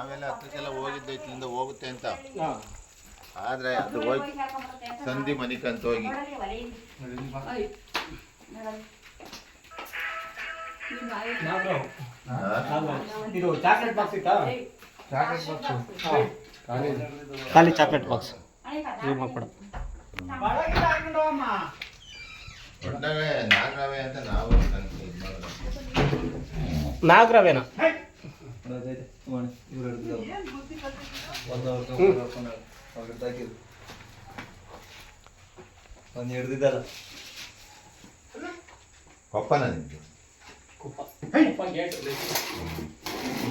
ನಾವೆಲ್ಲ ಹತ್ರಕ್ಕೆಲ್ಲ ಹೋಗಿದ್ದು ಇಲ್ಲಿಂದ ಹೋಗುತ್ತೆ ಅಂತ. ಆದರೆ ಆದ್ರೆ ಅದು ಹೋಗಿ ಸಂಧಿ ಮನಿಕಂತ ಹೋಗಿ. ಇದು ಚಾಕ್ಲೇಟ್ ಬಾಕ್ಸ್ ಇತ್ತಾ? ಹಾಂ. ಖಾಲಿ ಚಾಕ್ಲೇಟ್ ಬಾಕ್ಸ್ ಯೂಸ್ ಮಾಡ್ಕೊಡ ಒಟ್ನಾಗೆ ನಾಗರಾವೆ ಅಂತ ನಾವು. ನಾಗರವೇನ? ಒಂದು ಹಿಡ್ದಿದ್ದಲ್ಲ ಕೊಪ್ಪನ ನಿಮ್ದು?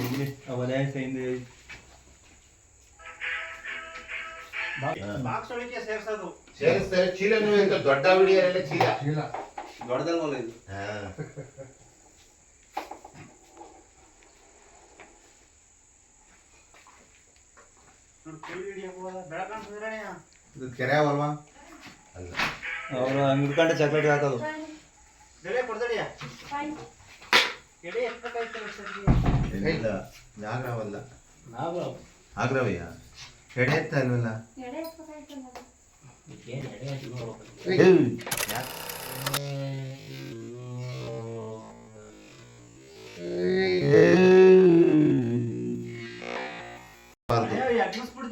ಹಿಂದೆ ಸೇರಿಸ್ತಾರೆ. ಚೀಲನೂ ಇರ್ತದೆ, ದೊಡ್ಡ ವಿಡಿಯೋರೆಲ್ಲ ಚೀಲ? ದೊಡ್ಡದಲ್ವಲ್ಲ ಇದು? ಇದು ಕೆರೆ ಅವಲ್ವಾ ಅಲ್ಲ. ಅವರು ಹಿಡ್ಕೊಂಡೆ ಚಾಕ್ಲೇಟ್ ಹಾಕೋದು. ಇಲ್ಲ ನಾಗರಾವಲ್ಲ. ನಾಗರಾವ್. ಆಗ್ರವಯ್ಯ ಎಡೆ ಎತ್ತ ಅಲ್ವಲ್ಲ?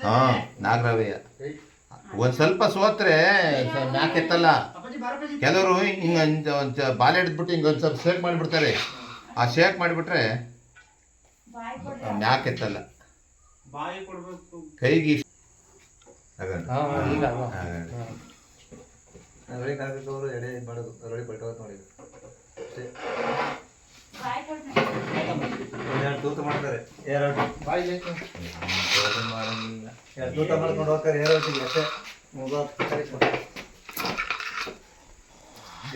ಹಾ ನಾಗರಾವಯ್ಯ ಒಂದ್ ಸ್ವಲ್ಪ ಸೋತ್ರೆ ಮ್ಯಾಕೆತ್ತಲ್ಲ ಕೆಲವರು ಹಿಂಗ ಒಂದ್ ಬಾಲೆ ಹಿಡಿದ್ಬಿಟ್ಟು ಹಿಂಗ ಒಂದ್ ಸ್ವಲ್ಪ ಶೇಕ್ ಮಾಡಿಬಿಡ್ತಾರೆ. ಆ ಶೇಕ್ ಮಾಡಿಬಿಟ್ರೆ ಮ್ಯಾಕ್ ಎತ್ತಲ್ಲ. ಬಾಯಿ ಕೊಡ್ಬೇಕು ಕೈಗೆ ಇಷ್ಟ್- ತೂತು ಮಾಡ್ತಾರೆ. ಏರೋಟಿ ಎರಡು ತೂತ ಮಾಡ್ಕೊಂಡು ಹೋಗ್ತಾರೆ ಏರೋಟಿಗೆ ಅಷ್ಟೇ.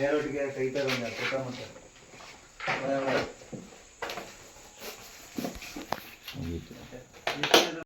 ಏರೋಟಿಗೆ ಕೈ ಒಂದು ತೂತ ಮಾಡ್ತಾರೆ.